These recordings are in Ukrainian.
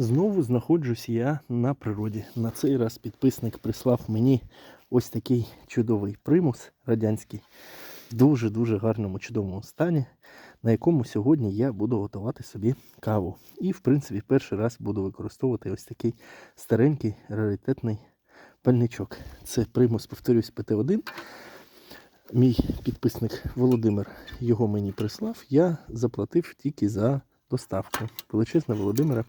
Знову знаходжусь я на природі. На цей раз підписник прислав мені ось такий чудовий примус радянський в дуже-дуже гарному чудовому стані, на якому сьогодні я буду готувати собі каву. І, в принципі, перший раз буду використовувати ось такий старенький раритетний пальничок. Це примус, повторюсь, ПТ-1. Мій підписник Володимир його мені прислав. Я заплатив тільки за доставку. Величезне Володимире,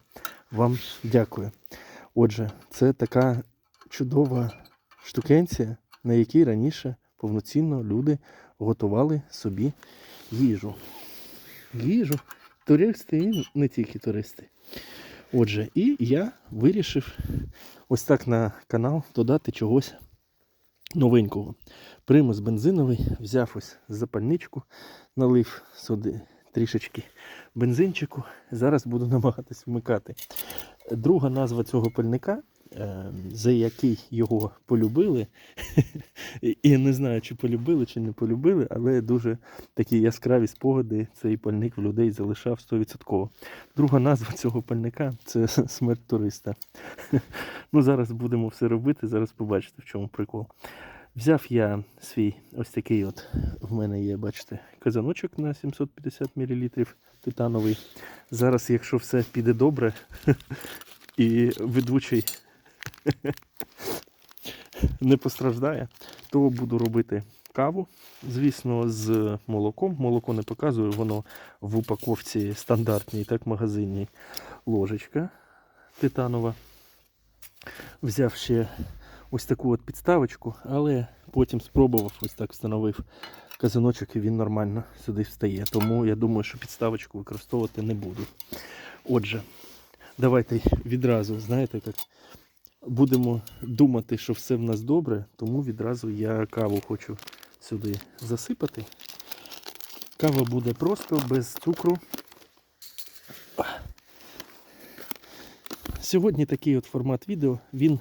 вам дякую. Отже, це така чудова штукенція, на якій раніше повноцінно люди готували собі їжу. Їжу. Туристи і не тільки туристи. Отже, і я вирішив ось так на канал додати чогось новенького. Примус бензиновий, взяв ось запальничку, налив сюди трішечки бензинчику. Зараз буду намагатись вмикати. Друга назва цього пальника, е, за який його полюбили, і не знаю, чи полюбили, чи не полюбили, але дуже такі яскраві спогади цей пальник в людей залишав 100%. Друга назва цього пальника це смерть туриста. Ну, зараз будемо все робити, зараз побачите, в чому прикол. Взяв я свій ось такий от, в мене є, бачите, казаночок на 750 мл титановий. Зараз, якщо все піде добре, і ведучий не постраждає, то буду робити каву. Звісно, з молоком. Молоко не показую, воно в упаковці стандартній, так, магазинній ложечка титанова. Взяв ще ось таку от підставочку, але потім спробував, ось так встановив казаночок і він нормально сюди встає. Тому я думаю, що підставочку використовувати не буду. Отже, давайте відразу, знаєте, як будемо думати, що все в нас добре, тому відразу я каву хочу сюди засипати. Кава буде просто без цукру. Сьогодні такий от формат відео, він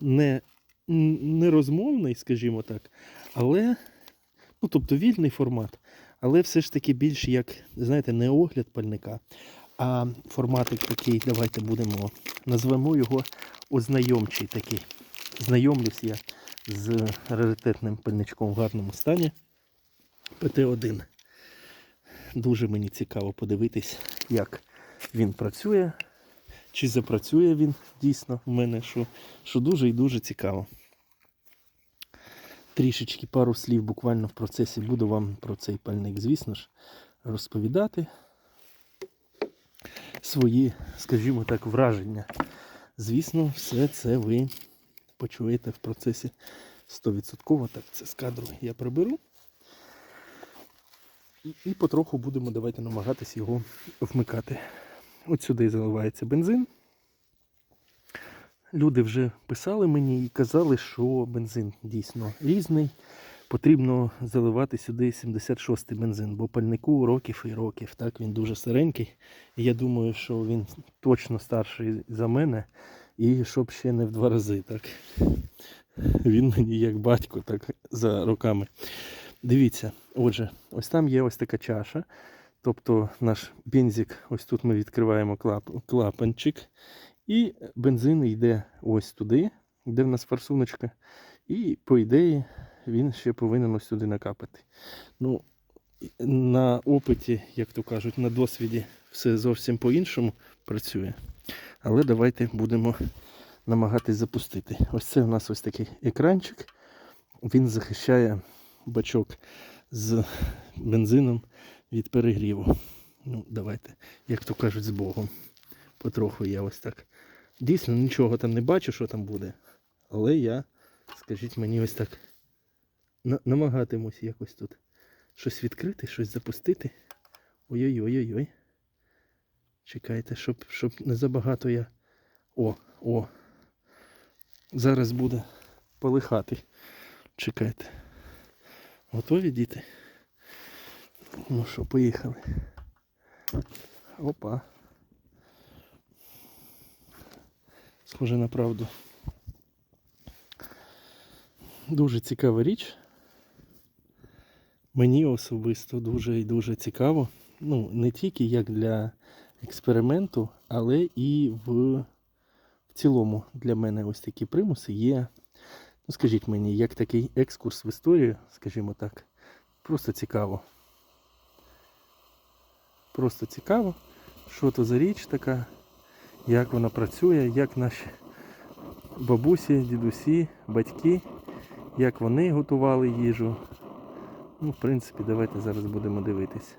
не, не розмовний, скажімо так, але, ну, тобто вільний формат, але все ж таки більш як, знаєте, не огляд пальника, а форматик такий, давайте будемо, назвемо його ознайомчий такий. Знайомлюсь я з раритетним пальничком в гарному стані. ПТ-1. Дуже мені цікаво подивитись, як він працює. Чи запрацює він дійсно в мене, що, що дуже і дуже цікаво. Трішечки пару слів буквально в процесі буду вам про цей пальник, звісно ж, розповідати свої, скажімо так, враження. Звісно, все це ви почуєте в процесі 100%. Так, це з кадру я приберу. І, потроху будемо давайте намагатись його вмикати. От сюди заливається бензин. Люди вже писали мені і казали, що бензин дійсно різний. Потрібно заливати сюди 76-й бензин, бо пальнику років і років. Так, Він дуже старенький. І я думаю, що він точно старший за мене. І щоб ще не в два рази. так. Він мені як батько так за роками. Дивіться, отже, ось там є ось така чаша. Тобто наш бензик, ось тут ми відкриваємо клап, клапанчик, і бензин йде ось туди, де в нас форсуночка. І, по ідеї, він ще повинен ось сюди накапати. Ну, На опиті, як то кажуть, на досвіді все зовсім по-іншому працює. Але давайте будемо намагатись запустити. Ось це у нас ось такий екранчик. Він захищає бачок з бензином від перегріву. Ну, давайте, як то кажуть, з Богом. Потроху я ось так. Дійсно, нічого там не бачу, що там буде. Але я, скажіть мені, ось так на- намагатимусь якось тут щось відкрити, щось запустити. Ой-ой-ой-ой-ой. Чекайте, щоб, щоб не забагато я. О, о. Зараз буде полихати. Чекайте. Готові діти? Ну що, поїхали. Опа. Схоже на правду. Дуже цікава річ. Мені особисто дуже і дуже цікаво. Ну, не тільки як для експерименту, але і в, в цілому для мене ось такі примуси є. Ну, скажіть мені, як такий екскурс в історію, скажімо так, просто цікаво. Просто цікаво, що то за річ така, як вона працює, як наші бабусі, дідусі, батьки, як вони готували їжу. Ну, в принципі, давайте зараз будемо дивитись.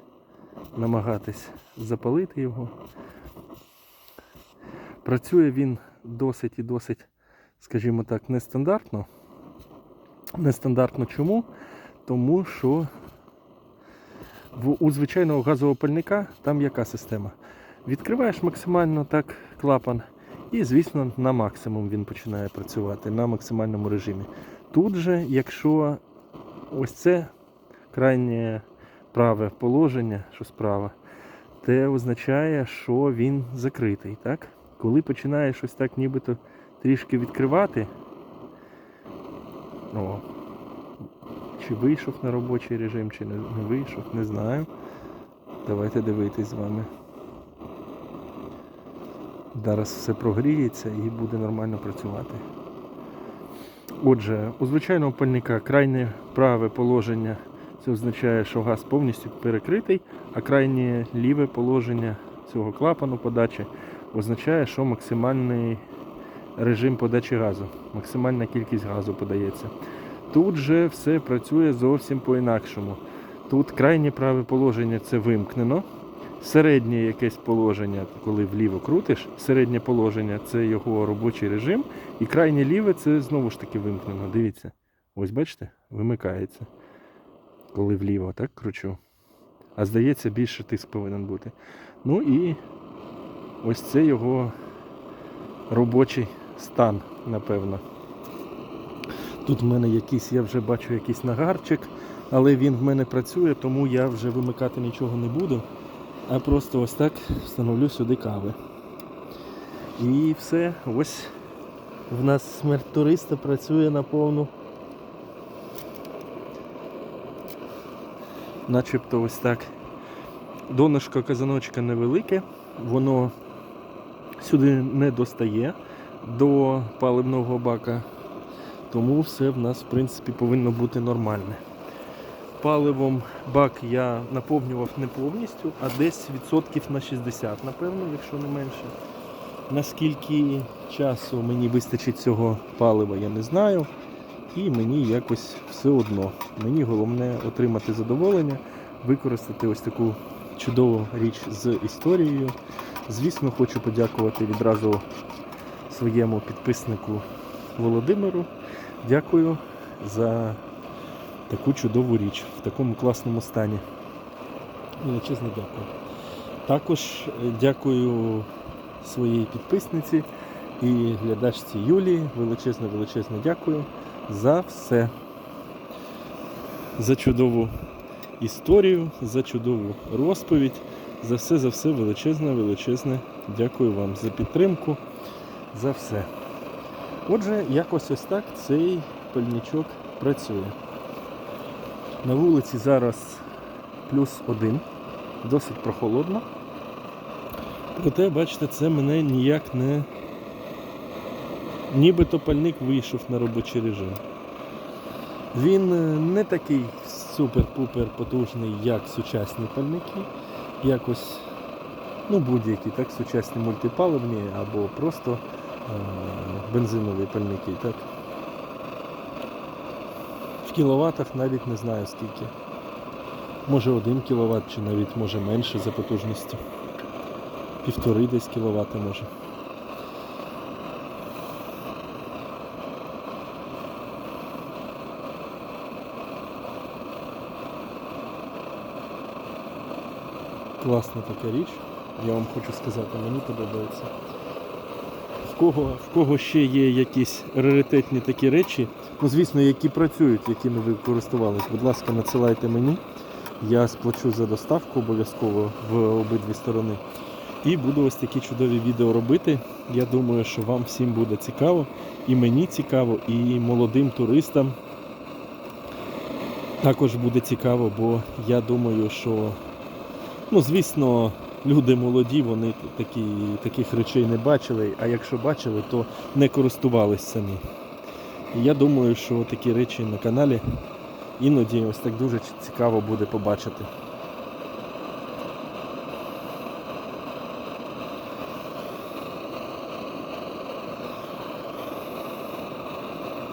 Намагатись запалити його. Працює він досить і досить, скажімо так, нестандартно. Нестандартно чому? Тому що у звичайного газового пальника там яка система? Відкриваєш максимально так клапан, і, звісно, на максимум він починає працювати на максимальному режимі. Тут же, якщо ось це крайнє праве положення, що справа, це означає, що він закритий. так? Коли починаєш ось так нібито трішки відкривати, о, чи вийшов на робочий режим, чи не, вийшов, не знаю. Давайте дивитись з вами. Зараз все прогріється і буде нормально працювати. Отже, у звичайного пальника крайнє праве положення це означає, що газ повністю перекритий, а крайнє ліве положення цього клапану подачі означає, що максимальний режим подачі газу, максимальна кількість газу подається. Тут же все працює зовсім по-інакшому. Тут крайнє праве положення це вимкнено. Середнє якесь положення, коли вліво крутиш, середнє положення це його робочий режим. І крайнє ліве це знову ж таки вимкнено. Дивіться. Ось бачите, вимикається. Коли вліво, так кручу. А здається, більше тиск повинен бути. Ну і ось це його робочий стан, напевно. Тут в мене якийсь, я вже бачу якийсь нагарчик, але він в мене працює, тому я вже вимикати нічого не буду. А просто ось так встановлю сюди кави. І все, ось в нас смерть туриста працює на повну. Начебто ось так. Донышко казаночка невелике, воно сюди не достає до паливного бака, тому все в нас в принципі повинно бути нормальне. Паливом бак я наповнював не повністю, а десь відсотків на 60, напевно, якщо не менше. Наскільки часу мені вистачить цього палива, я не знаю. І мені якось все одно. Мені головне отримати задоволення, використати ось таку чудову річ з історією. Звісно, хочу подякувати відразу своєму підписнику Володимиру. Дякую за таку чудову річ в такому класному стані. Величезне дякую. Також е, дякую своїй підписниці і глядачці Юлії. Величезне, величезне дякую за все. За чудову історію, за чудову розповідь. За все, за все величезне, величезне. Дякую вам за підтримку, за все. Отже, якось ось так цей пальничок працює. На вулиці зараз плюс один, досить прохолодно. Проте, бачите, це мене ніяк не. Нібито пальник вийшов на робочий режим. Він е, не такий супер-пупер потужний, як сучасні пальники. Якось, ну, будь-які, так, сучасні мультипаливні або просто бензинові пальники. так. В кіловатах навіть не знаю скільки. Може 1 кВт чи навіть може менше за потужністю. Півтори десь кіловати може. Класна така річ, я вам хочу сказати, мені подобається. В кого, в кого ще є якісь раритетні такі речі, ну звісно, які працюють, якими ви користувались, будь ласка, надсилайте мені. Я сплачу за доставку обов'язково в обидві сторони. І буду ось такі чудові відео робити. Я думаю, що вам всім буде цікаво. І мені цікаво, і молодим туристам також буде цікаво, бо я думаю, що, ну, звісно, люди молоді, вони такі, таких речей не бачили, а якщо бачили, то не користувались самі. І я думаю, що такі речі на каналі іноді ось так дуже цікаво буде побачити.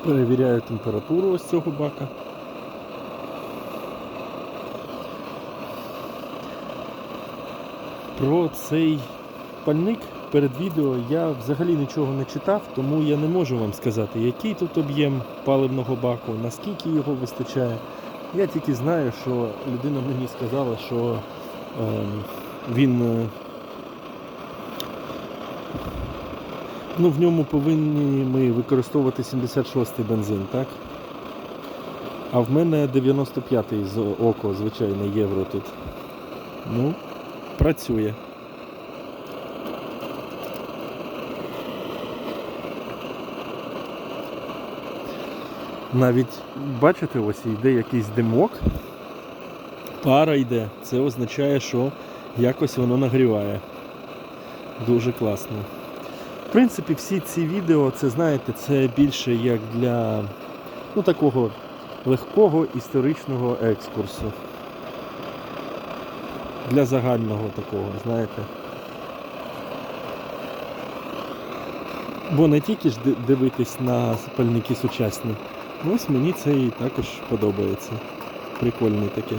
Перевіряю температуру ось цього бака. Про цей пальник перед відео я взагалі нічого не читав, тому я не можу вам сказати, який тут об'єм паливного баку, наскільки його вистачає. Я тільки знаю, що людина мені сказала, що е, він е, ну, в ньому повинні ми використовувати 76-й бензин, так? А в мене 95-й з око, звичайно, євро тут. Ну, працює. Навіть бачите, ось йде якийсь димок, пара йде. Це означає, що якось воно нагріває. Дуже класно. В принципі, всі ці відео, це знаєте, це більше як для ну, такого легкого історичного екскурсу. Для загального такого, знаєте. Бо не тільки ж дивитись на пальники сучасні. Ось мені це і також подобається. Прикольне таке.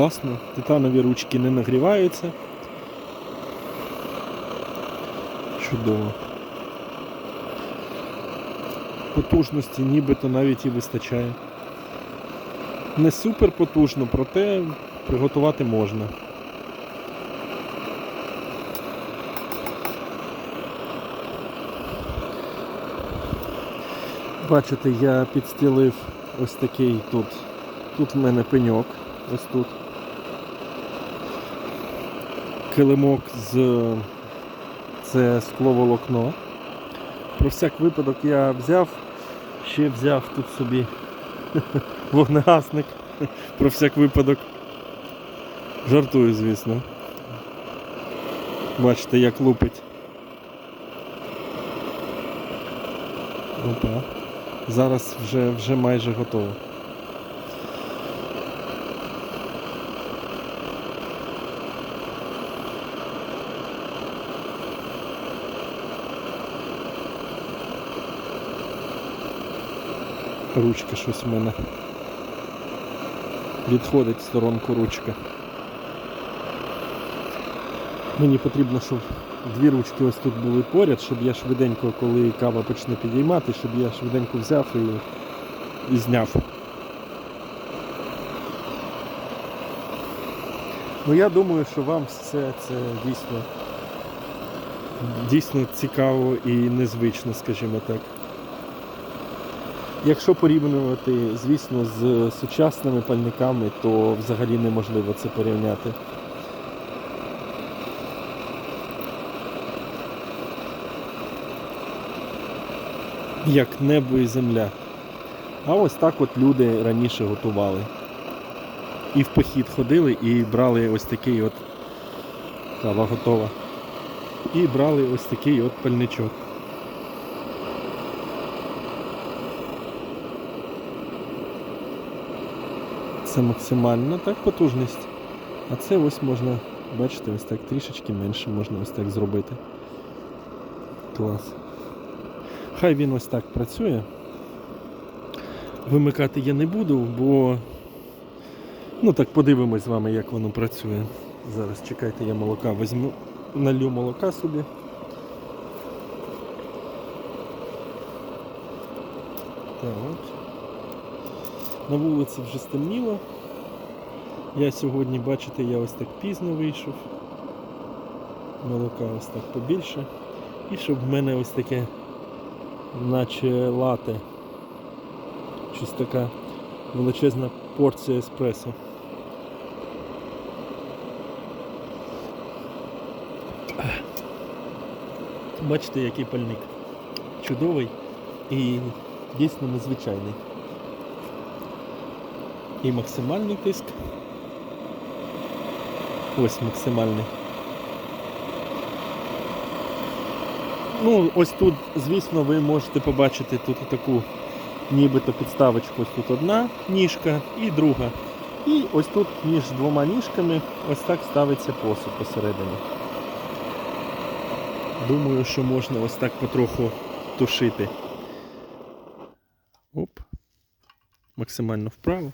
Класно, титанові ручки не нагріваються. Чудово. Потужності нібито навіть і вистачає. Не супер потужно, проте приготувати можна. Бачите, я підстілив ось такий тут. Тут в мене пеньок. Ось тут. Килимок з це скловолокно. Про всяк випадок я взяв, ще взяв тут собі вогнегасник. Про всяк випадок. Жартую, звісно. Бачите, як лупить. Опа. Зараз вже, вже майже готово. Ручка щось у мене відходить в сторонку ручка. Мені потрібно, щоб дві ручки ось тут були поряд, щоб я швиденько, коли кава почне підіймати, щоб я швиденько взяв і, і зняв. Ну я думаю, що вам все це дійсно, дійсно цікаво і незвично, скажімо так. Якщо порівнювати, звісно, з сучасними пальниками, то взагалі неможливо це порівняти. Як небо і земля. А ось так от люди раніше готували. І в похід ходили і брали ось такий от кава готова. І брали ось такий от пальничок. Це максимальна так потужність. А це ось можна, бачите, ось так трішечки менше можна ось так зробити. Клас. Хай він ось так працює. Вимикати я не буду, бо ну так подивимось з вами, як воно працює. Зараз чекайте, я молока візьму, налю молока собі. Так. На вулиці вже стемніло. Я сьогодні, бачите, я ось так пізно вийшов. Молока ось так побільше. І щоб в мене ось таке наче лате. Щось така величезна порція еспресо. Бачите, який пальник. Чудовий і дійсно незвичайний. І максимальний тиск. Ось максимальний. Ну, ось тут, звісно, ви можете побачити тут таку нібито підставочку. Ось тут одна ніжка і друга. І ось тут між двома ніжками ось так ставиться посуд посередині. Думаю, що можна ось так потроху тушити. Оп. Максимально вправо.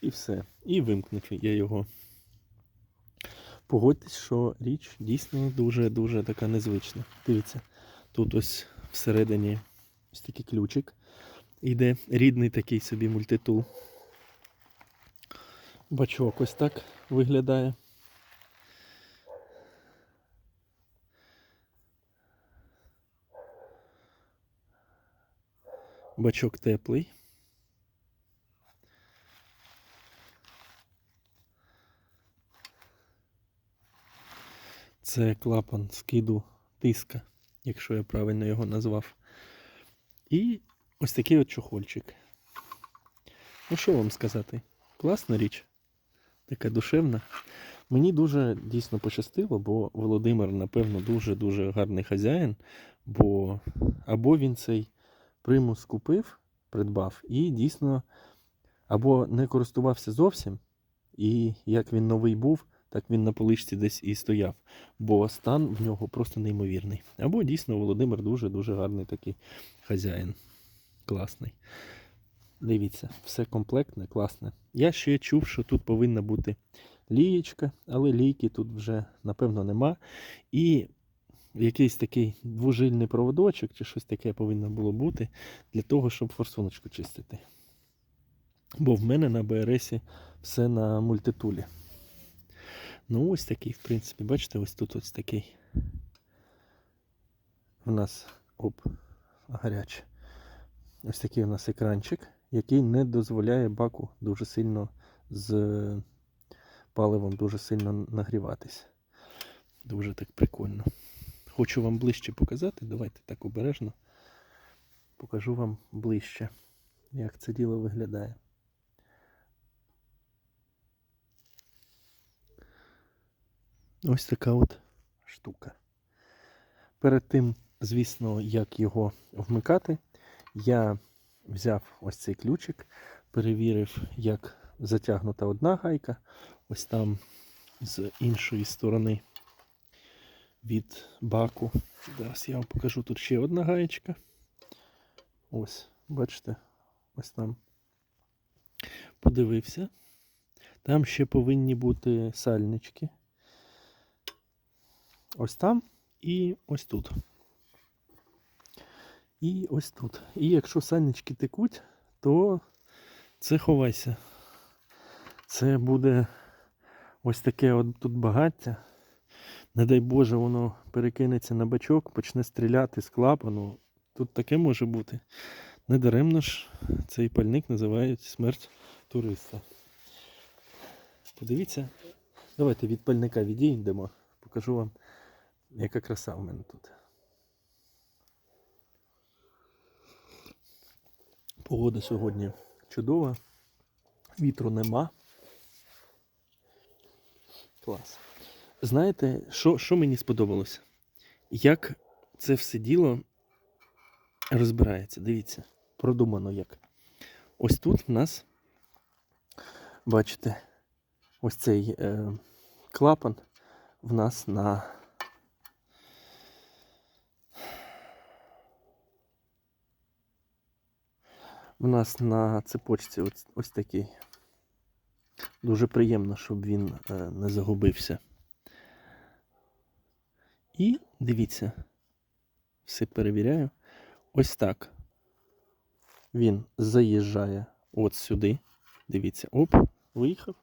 І все. І вимкнути я його. Погодьтесь, що річ дійсно дуже-дуже така незвична. Дивіться, тут ось всередині ось такий ключик. Іде рідний такий собі мультитул. Бачок ось так виглядає. Бачок теплий. Це клапан скиду тиска, якщо я правильно його назвав. І ось такий от чохольчик. Ну що вам сказати? Класна річ, така душевна. Мені дуже дійсно пощастило, бо Володимир, напевно, дуже-дуже гарний хазяїн, бо або він цей примус купив, придбав, і дійсно або не користувався зовсім, і як він новий був, так він на поличці десь і стояв, бо стан в нього просто неймовірний. Або дійсно Володимир дуже-дуже гарний такий хазяїн. Класний. Дивіться, все комплектне, класне. Я ще чув, що тут повинна бути лієчка, але лійки тут вже, напевно, нема. І якийсь такий двужильний проводочок чи щось таке повинно було бути для того, щоб форсуночку чистити. Бо в мене на БРС все на мультитулі. Ну, ось такий, в принципі, бачите, ось тут ось такий. У нас оп, гаряче. Ось такий у нас екранчик, який не дозволяє баку дуже сильно з паливом дуже сильно нагріватись. Дуже так прикольно. Хочу вам ближче показати. Давайте так обережно. Покажу вам ближче, як це діло виглядає. Ось така от штука. Перед тим, звісно, як його вмикати, я взяв ось цей ключик, перевірив, як затягнута одна гайка, ось там з іншої сторони від баку. Зараз я вам покажу тут ще одна гаєчка. Ось, бачите, ось там подивився. Там ще повинні бути сальнички. Ось там і ось тут. І ось тут. І якщо сальнички текуть, то це ховайся. Це буде ось таке от тут багаття. Не дай Боже, воно перекинеться на бачок, почне стріляти з клапану. Тут таке може бути. Недаремно ж цей пальник називають смерть туриста. Подивіться, давайте від пальника відійдемо, покажу вам, яка краса в мене тут. Погода сьогодні чудова, вітру нема. Клас. Знаєте, що, що мені сподобалося? Як це все діло розбирається. Дивіться, продумано як. Ось тут в нас, бачите, ось цей е, клапан в нас на. В нас на цепочці ось, ось такий. Дуже приємно, щоб він е, не загубився. І дивіться, все перевіряю. Ось так. Він заїжджає от сюди. Дивіться, оп, виїхав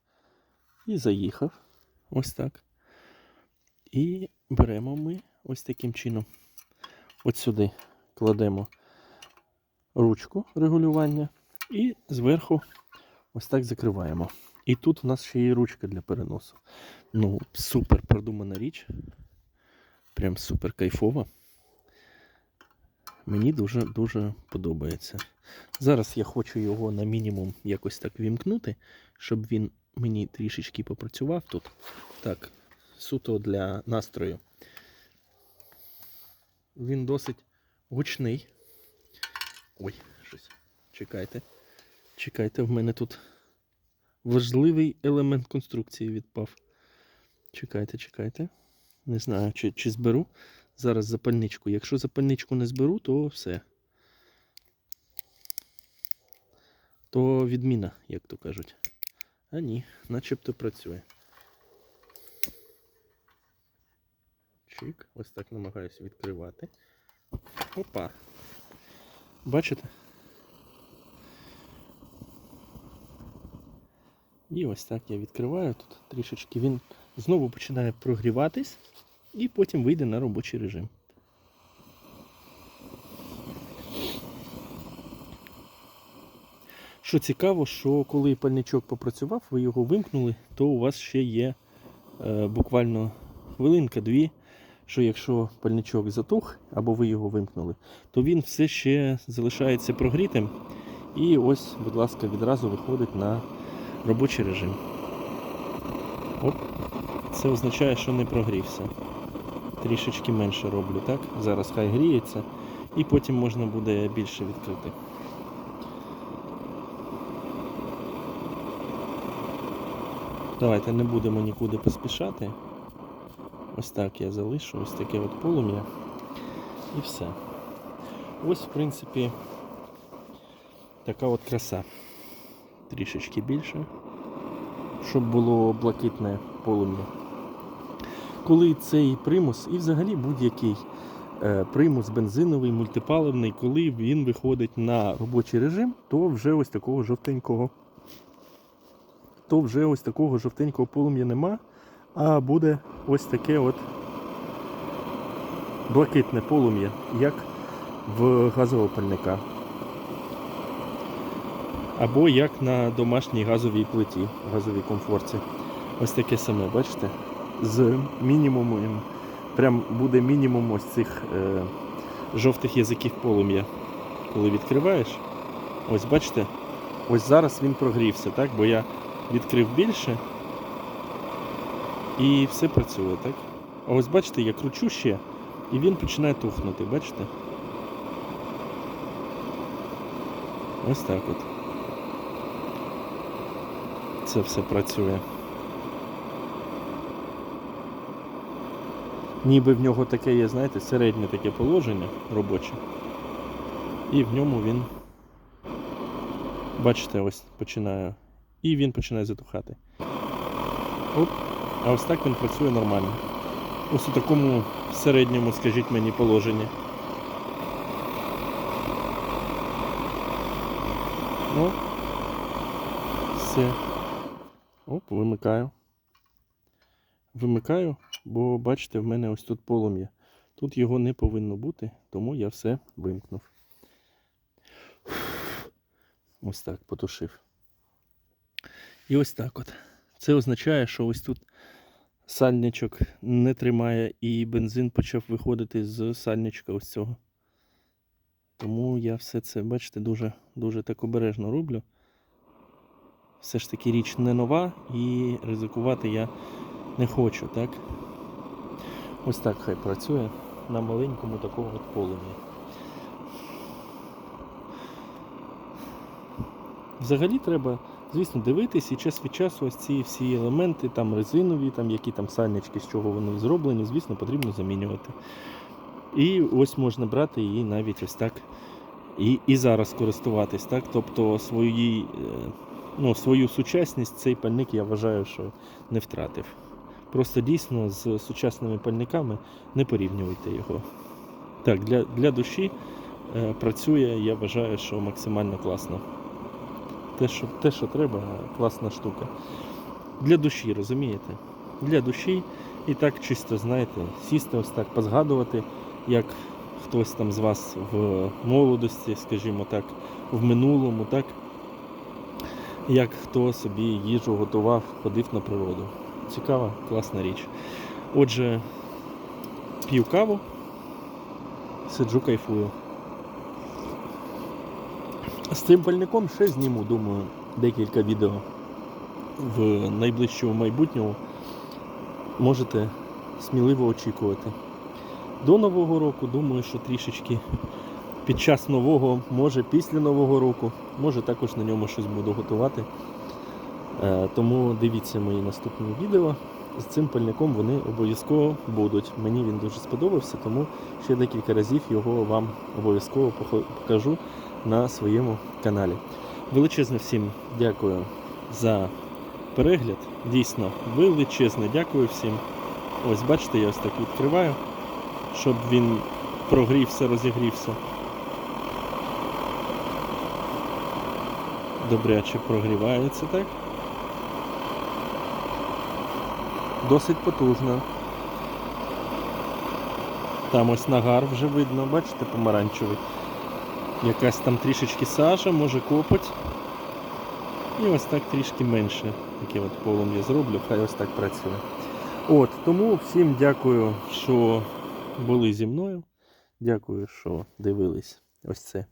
і заїхав. Ось так. І беремо ми ось таким чином. От сюди кладемо ручку регулювання і зверху ось так закриваємо. І тут у нас ще є ручка для переносу. Ну, супер продумана річ. Прям супер кайфова. Мені дуже-дуже подобається. Зараз я хочу його на мінімум якось так вімкнути, щоб він мені трішечки попрацював тут. Так, суто для настрою. Він досить гучний. Ой, щось. Чекайте. Чекайте, в мене тут важливий елемент конструкції відпав. Чекайте, чекайте. Не знаю, чи, чи зберу зараз запальничку. Якщо запальничку не зберу, то все. То відміна, як то кажуть. А ні, начебто працює. Чик, ось так намагаюся відкривати. Опа. Бачите? І ось так я відкриваю тут трішечки. Він знову починає прогріватись і потім вийде на робочий режим. Що цікаво, що коли пальничок попрацював, ви його вимкнули, то у вас ще є е, буквально хвилинка-дві, що якщо пальничок затух або ви його вимкнули, то він все ще залишається прогрітим. І ось, будь ласка, відразу виходить на робочий режим. Оп. Це означає, що не прогрівся. Трішечки менше роблю, так? Зараз хай гріється, і потім можна буде більше відкрити. Давайте не будемо нікуди поспішати. Ось так я залишу, ось таке от полум'я. І все. Ось, в принципі, така от краса. Трішечки більше, щоб було блакитне полум'я. Коли цей примус, і взагалі будь-який е, примус бензиновий, мультипаливний, коли він виходить на робочий режим, то вже ось такого жовтенького то вже ось такого жовтенького полум'я нема, а буде ось таке от блакитне полум'я, як в газового пальника. Або як на домашній газовій плиті, газовій комфорці. Ось таке саме, бачите? З мінімумом, прям буде мінімум ось цих е, жовтих язиків полум'я. Коли відкриваєш, ось бачите, ось зараз він прогрівся, так? Бо я відкрив більше і все працює, так? А ось бачите, я кручу ще і він починає тухнути, бачите? Ось так от. Це все працює. Ніби в нього таке є, знаєте, середнє таке положення робоче. І в ньому він, бачите, ось починає і він починає затухати. Оп. А ось так він працює нормально. Ось у такому середньому, скажіть мені, положенні. Ну, все. Оп, вимикаю. Вимикаю, бо бачите, в мене ось тут полум'я. Тут його не повинно бути, тому я все вимкнув. Ось так потушив. І ось так от. Це означає, що ось тут сальничок не тримає і бензин почав виходити з сальничка ось цього. Тому я все це, бачите, дуже дуже так обережно роблю. Все ж таки річ не нова і ризикувати я не хочу, так? Ось так хай працює на маленькому такому от полум'ї. Взагалі треба звісно, дивитись і час від часу ось ці всі елементи, там резинові, там які там сальнички, з чого вони зроблені, звісно, потрібно замінювати. І ось можна брати її навіть ось так і і зараз користуватись. так, Тобто свої, е, ну, свою сучасність цей пальник я вважаю, що не втратив. Просто дійсно з сучасними пальниками не порівнюйте його. Так, для, для душі е, працює, я вважаю, що максимально класно те, що те, що треба, класна штука. Для душі, розумієте? Для душі і так чисто, знаєте, сісти ось так, позгадувати, як хтось там з вас в молодості, скажімо так, в минулому, так? Як хто собі їжу готував, ходив на природу. Цікава, класна річ. Отже, п'ю каву, сиджу, кайфую. З цим пальником ще зніму, думаю, декілька відео в найближчому майбутньому. Можете сміливо очікувати. До Нового року, думаю, що трішечки під час нового, може після Нового року, може також на ньому щось буду готувати. Е, Тому дивіться мої наступні відео. З цим пальником вони обов'язково будуть. Мені він дуже сподобався, тому ще декілька разів його вам обов'язково покажу на своєму каналі. Величезне всім дякую за перегляд. Дійсно, величезне дякую всім. Ось бачите, я ось так відкриваю, щоб він прогрівся, розігрівся. Добряче прогрівається так. Досить потужно. Там ось нагар вже видно, бачите, помаранчевий. Якась там трішечки сажа, може копоть. І ось так трішки менше. Таке от полум'я зроблю, хай ось так працює. От, тому всім дякую, що були зі мною. Дякую, що дивились ось це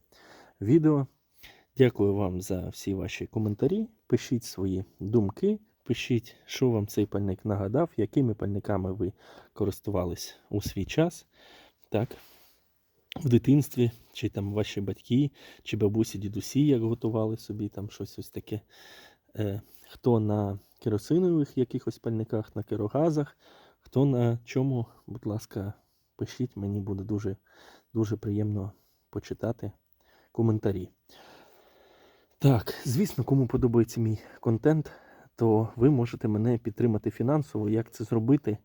відео. Дякую вам за всі ваші коментарі. Пишіть свої думки, пишіть, що вам цей пальник нагадав, якими пальниками ви користувались у свій час. Так, в дитинстві, чи там ваші батьки, чи бабусі, дідусі, як готували собі там щось ось таке. Е, хто на керосинових якихось пальниках, на керогазах, хто на чому, будь ласка, пишіть, мені буде дуже, дуже приємно почитати коментарі. Так, звісно, кому подобається мій контент, то ви можете мене підтримати фінансово. Як це зробити?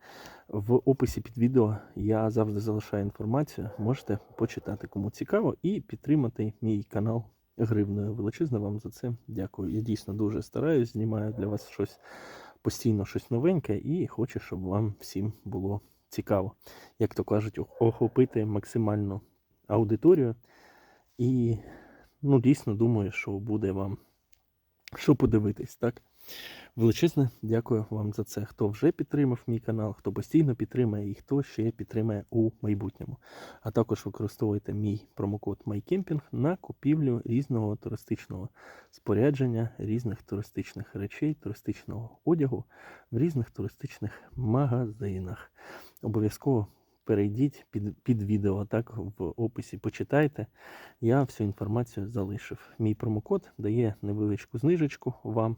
В описі під відео я завжди залишаю інформацію. Можете почитати, кому цікаво, і підтримати мій канал гривною. Величезне вам за це дякую. Я дійсно дуже стараюсь, знімаю для вас щось постійно щось новеньке і хочу, щоб вам всім було цікаво. Як то кажуть, охопити максимальну аудиторію. І ну, дійсно думаю, що буде вам що подивитись, так? Величезне дякую вам за це. Хто вже підтримав мій канал, хто постійно підтримує і хто ще підтримає у майбутньому. А також використовуйте мій промокод MyCamping на купівлю різного туристичного спорядження, різних туристичних речей, туристичного одягу в різних туристичних магазинах. Обов'язково перейдіть під, під відео, так в описі почитайте. Я всю інформацію залишив. Мій промокод дає невеличку знижечку вам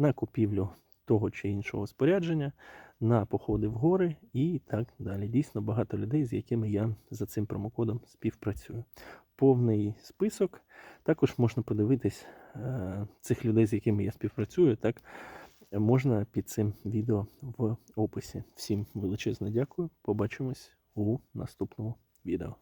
на купівлю того чи іншого спорядження, на походи в гори і так далі. Дійсно багато людей, з якими я за цим промокодом співпрацюю. Повний список. Також можна подивитись е, цих людей, з якими я співпрацюю. Так можна під цим відео в описі. Всім величезне дякую. Побачимось у наступному відео.